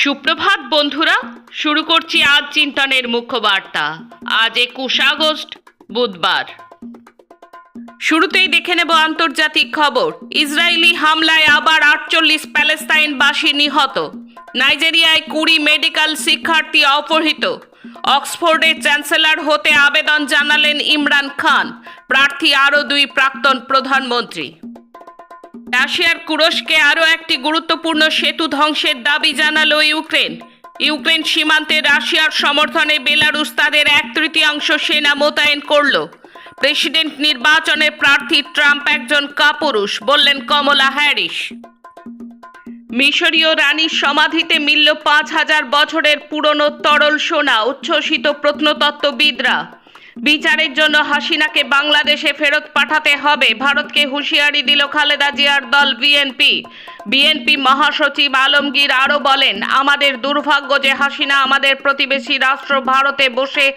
সুপ্রভাত, বন্ধুরা। শুরু করছি আজ চিন্তনের মুখ্য বার্তা আজ একুশ আগস্ট, বুধবার। শুরুতেই দেখে নেব আন্তর্জাতিক খবর। ইসরায়েলি হামলায় আবার আটচল্লিশ প্যালেস্তাইনবাসী নিহত। নাইজেরিয়ায় কুড়ি মেডিকেল শিক্ষার্থী অপহৃত। অক্সফোর্ডের চ্যান্সেলর হতে আবেদন জানালেন ইমরান খান। প্রার্থী আরও দুই প্রাক্তন প্রধানমন্ত্রী। রাশিয়ার কুরস্কে আরও একটি গুরুত্বপূর্ণ সেতু ধ্বংসের দাবি জানালো ইউক্রেন। ইউক্রেন সীমান্তে রাশিয়ার সমর্থনে বেলারুস তাদের এক তৃতীয়াংশ সেনা মোতায়েন করল। প্রেসিডেন্ট নির্বাচনে প্রার্থী ট্রাম্প একজন কাপুরুষ, বললেন কমলা হ্যারিস। মিশরীয় রানীর সমাধিতে মিলল পাঁচ হাজার বছরের পুরনো তরল সোনা, উচ্ছ্বসিত প্রত্নতত্ত্ববিদরা। বিচারের জন্য হাসিনাকে বাংলাদেশে ফেরত পাঠাতে হবে। ভারতকে হুঁশিয়ারি দিল খালেদা জিয়ার দল বিএনপি। বিএনপি মহাসচিব আলমগীর আরও বলেন, আমাদের দুর্ভাগ্য যে হাসিনা আমাদের প্রতিবেশী রাষ্ট্র ভারতে বসে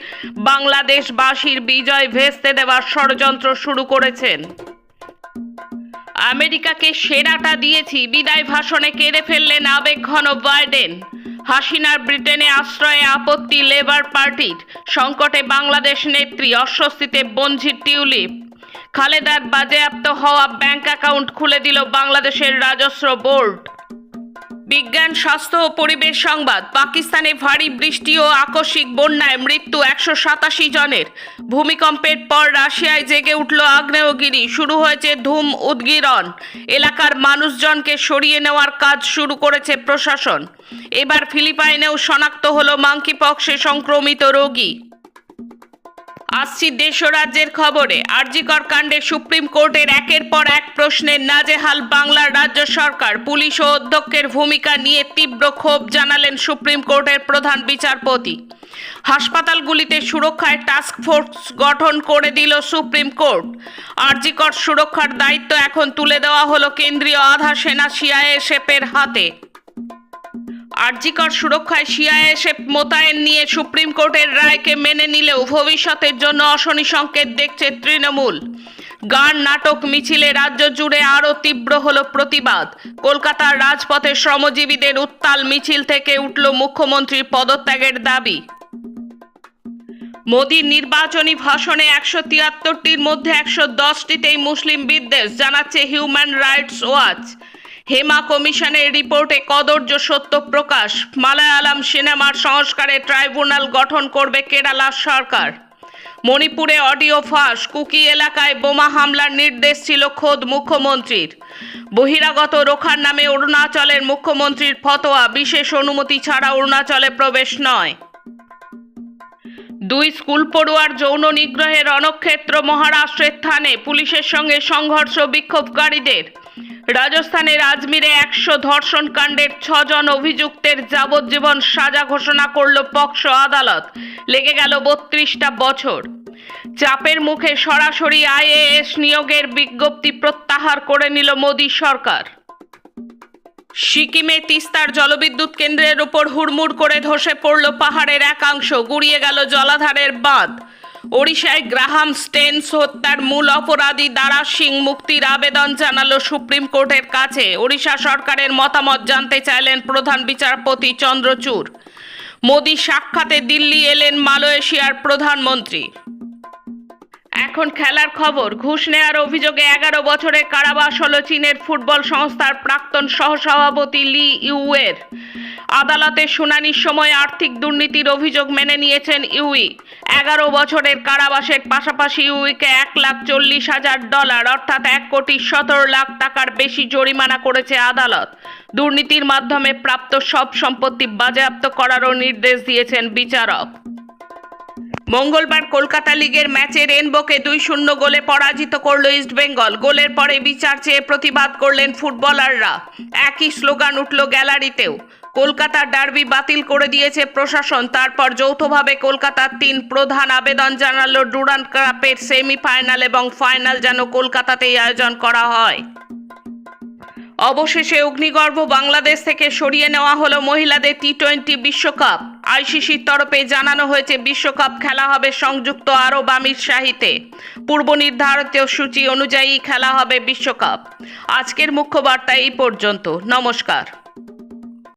বাংলাদেশবাসীর বিজয় ভেস্তে দেওয়ার ষড়যন্ত্র শুরু করেছেন। আমেরিকাকে সেরাটা দিয়েছি, বিদায় ভাষণে কেড়ে ফেললেন আবেগঘন বাইডেন। হাসিনার ব্রিটেনে আশ্রয়ে আপত্তি লেবার পার্টির সংকটে বাংলাদেশ নেত্রী অস্বস্তিতে বঞ্ঝির টিউলিপ। খালেদার বাজেয়াপ্ত হওয়া ব্যাংক অ্যাকাউন্ট খুলে দিল বাংলাদেশের রাজস্ব বোর্ড। বিজ্ঞান, স্বাস্থ্য ও পরিবেশ সংবাদ। পাকিস্তানে ভারী বৃষ্টি ও আকস্মিক বন্যায় মৃত্যু একশো সাতাশি জনের। ভূমিকম্পের পর রাশিয়ায় জেগে উঠল আগ্নেয়গিরি। শুরু হয়েছে ধুম উদ্গীরণ। এলাকার মানুষজনকে সরিয়ে নেওয়ার কাজ শুরু করেছে প্রশাসন। এবার ফিলিপাইনেও শনাক্ত হলো মাঙ্কিপক্সে সংক্রমিত রোগী। আসছি দেশ ও রাজ্যের খবরে। আরজিকর কাণ্ডে সুপ্রিম কোর্টের একের পর এক প্রশ্নের নাজেহাল বাংলার রাজ্য সরকার। পুলিশ ও অধ্যক্ষের ভূমিকা নিয়ে তীব্র ক্ষোভ জানালেন সুপ্রিম কোর্টের প্রধান বিচারপতি। হাসপাতালগুলিতে সুরক্ষায় টাস্ক ফোর্স গঠন করে দিল সুপ্রিম কোর্ট। আরজিকর সুরক্ষার দায়িত্ব এখন তুলে দেওয়া হলো কেন্দ্রীয় আধা সেনা সিআইএসএফের হাতে। আরজিকর সুরক্ষায় সিআইএসএফ মোতায়েন নিয়ে সুপ্রিম কোর্টের রায়কে মেনে নিলেও ভবিষ্যতের জন্য অশনি সংকেত দেখছে তৃণমূল। গান, নাটক, মিছিলে রাজ্য জুড়ে আরও তীব্র হল প্রতিবাদ। কলকাতার রাজপথে শ্রমজীবীদের উত্তাল মিছিল থেকে উঠল মুখ্যমন্ত্রীর পদত্যাগের দাবি। মোদীর নির্বাচনী ভাষণে একশো তিয়াত্তরটির মধ্যে একশো দশটিতেই মুসলিম বিদ্বেষ, জানাচ্ছে হিউম্যান রাইটস ওয়াচ হেমা কমিশনের রিপোর্টে কদর্য সত্য প্রকাশ মালায়ালাম সিনেমার সংস্কারে ট্রাইব্যুনাল গঠন করবে কেরালা সরকার। মণিপুরে অডিও ফাঁস, কুকি এলাকায় বোমা হামলার নির্দেশ ছিল খোদ মুখ্যমন্ত্রীর। বহিরাগত রোখার নামে অরুণাচলের মুখ্যমন্ত্রীর ফতোয়া, বিশেষ অনুমতি ছাড়া অরুণাচলে প্রবেশ নয়। দুই স্কুল পড়ুয়ার যৌন নিগ্রহের রণক্ষেত্র মহারাষ্ট্রের থানে পুলিশের সঙ্গে সংঘর্ষ বিক্ষোভকারীদের। রাজস্থানের আজমিরে একশো ধর্ষণ কাণ্ডের ছজন অভিযুক্তের যাবজ্জীবন সাজা ঘোষণা করল পক্সো আদালত। লেগে গেল বত্রিশটা বছর। চাপের মুখে সরাসরি আইএএস নিয়োগের বিজ্ঞপ্তি প্রত্যাহার করে নিল মোদী সরকার। সিকিমে তিস্তার জলবিদ্যুৎ কেন্দ্রের ওপর হুড়মুড় করে ধসে পড়ল পাহাড়ের একাংশ, গুড়িয়ে গেল জলাধারের বাঁধ। ওড়িশায় গ্রাহাম স্টেন্স হত্যার মূল অপরাধী দারা সিং মুক্তির আবেদন জানালো সুপ্রিম কোর্টের কাছে। ওড়িশা সরকারের মতামত জানতে চাইলেন প্রধান বিচারপতি চন্দ্রচূড়। মোদি সাক্ষাতে দিল্লি এলেন মালয়েশিয়ার প্রধানমন্ত্রী। এখন খেলার খবর, ঘুষ নেয়ার অভিযোগে এগারো বছরের কারাবাস হলো চীনের ফুটবল সংস্থার প্রাক্তন সহসভাপতি লি ইউয়ের। আদালতে শুনানির সময় আর্থিক দুর্নীতির অভিযোগ মেনে নিয়েছেন ইউই। এগারো বছরের কারাবাসের পাশাপাশি ইউইকে এক লাখ চল্লিশ হাজার ডলার, অর্থাৎ এক কোটি সতেরো লাখ টাকার বেশি জরিমানা করেছে আদালত। দুর্নীতির মাধ্যমে প্রাপ্ত সব সম্পত্তি বাজেয়াপ্ত করারও নির্দেশ দিয়েছেন বিচারক। মঙ্গলবার কলকাতা লিগের ম্যাচে রেনবোকে দুই শূন্য গোলে পরাজিত করল ইস্টবেঙ্গল গোলের পরে বিচার চেয়ে প্রতিবাদ করলেন ফুটবলাররা। একই স্লোগান উঠল গ্যালারিতেও। কলকাতার ডার্বি বাতিল করে দিয়েছে প্রশাসন। তারপর যৌথভাবে কলকাতার তিন প্রধান আবেদন জানালো ডুরান্ট কাপের সেমিফাইনাল এবং ফাইনাল যেন কলকাতাতেই আয়োজন করা হয়। অবশেষে অগ্নিগর্ভ বাংলাদেশ থেকে সরিয়ে নেওয়া হলো মহিলাদের টি টোয়েন্টি বিশ্বকাপ। আইসিসির তরফে জানানো হয়েছে, বিশ্বকাপ খেলা হবে সংযুক্ত আরব আমির শাহিতে। পূর্ব নির্ধারিত সূচি অনুযায়ী খেলা হবে বিশ্বকাপ। আজকের মুখ্য বার্তা এই পর্যন্ত। নমস্কার।